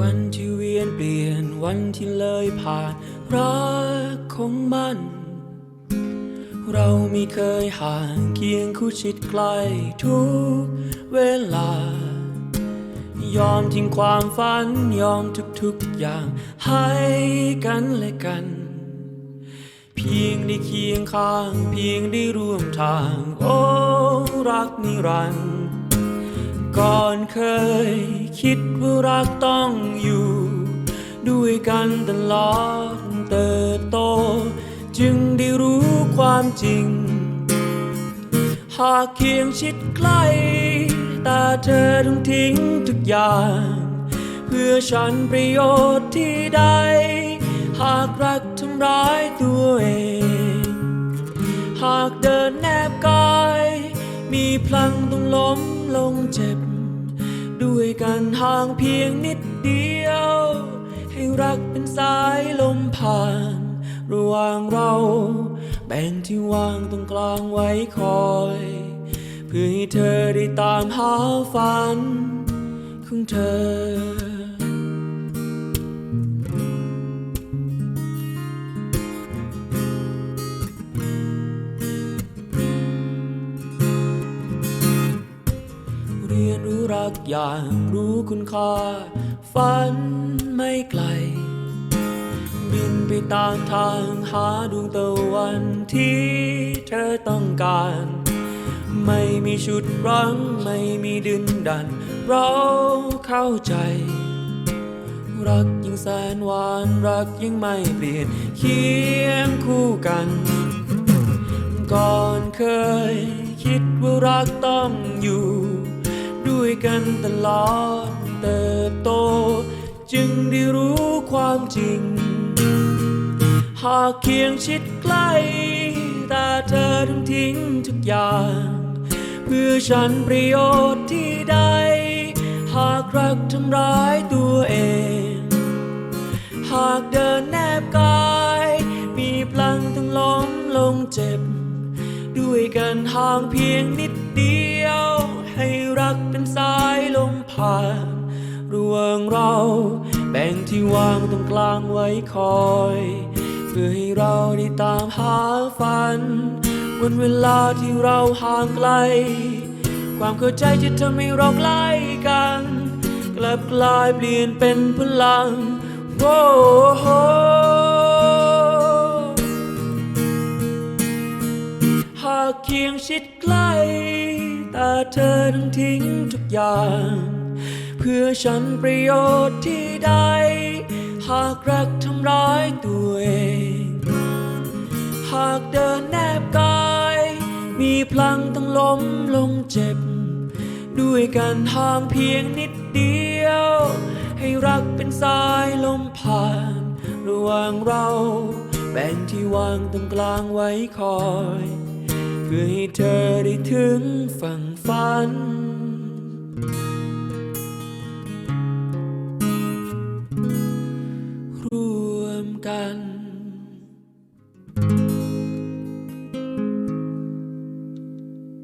วันที่เวียนเปลี่ยนวันที่เลยผ่านรักของมัน เราไม่เคยห่างเคียงคู่ชิดใกล้ทุกเวลา ยอมทิ้งความฝันยอมทุกๆอย่างให้กันและกัน เพียงได้เคียงข้าง เพียงได้ร่วมทาง โอ้รักนิรันดร์ ก่อนเคย คิดว่ารักต้องอยู่ ด้วยกันตลอดเติบโต จึงได้รู้ความจริง หากเคียงชิดใกล้ แต่เธอต้องทิ้งทุกอย่าง เพื่อฉันประโยชน์ที่ใด หากรักทำร้ายตัวเอง หากเดินแนบกาย มีพลังต้องล้มลงเจ็บ ยกันห่างเพียงนิดเดียว ให้รักเป็นสายลมผ่าน ระหว่างเรา แบ่งที่ว่างตรงกลางไว้คอย เพื่อให้เธอได้ตามหาฝันของเธอ เรียนรู้รักอย่างรู้คุณค่า ฝันไม่ไกล บินไปตามทางหาดวงตะวันที่เธอต้องการ ไม่มีชุดรั้งไม่มีดึงดัน เราเข้าใจ รักยังแสนหวานรักยังไม่เปลี่ยนเคียงคู่กัน ก่อนเคย คิดว่ารักต้องอยู่ กันตลอดเติบโต จึงได้รู้ความจริง หากเคียงชิดใกล้แต่เธอต้งทิ้งทุกอย่าง เพื่อฉันประโยชน์ที่ใด หากรักทำร้ายตัวเอง ด้วยกันห่างเพียงนิดเดียว ให้รักเป็นสายลมผ่านระหว่างเราแบ่งที่วางตรงกลางไว้คอย เพื่อให้เราได้ตามหาฝัน วันเวลาที่เราห่างไกล ความเข้าใจจะทำให้เราใกล้กัน กลับกลายเปลี่ยนเป็นพลังโอ้ากเคียงชิดใกล้แต่เธอต้องทิ้งทุกอย่าง เพื่อฉันประโยชน์ที่ใด หากรักทำร้ายตัวเอง หากเดินแนบกาย มีพลังต้องล้มลงเจ็บ ด้วยกันห่างเพียงนิดเดียว ให้รักเป็นสายลมผ่าน ระหว่างเราแบ่งที่วางตรงกลางไว้คอย พื่อให้เธอได้ถึงฝั่งฝัน ร่วมกัน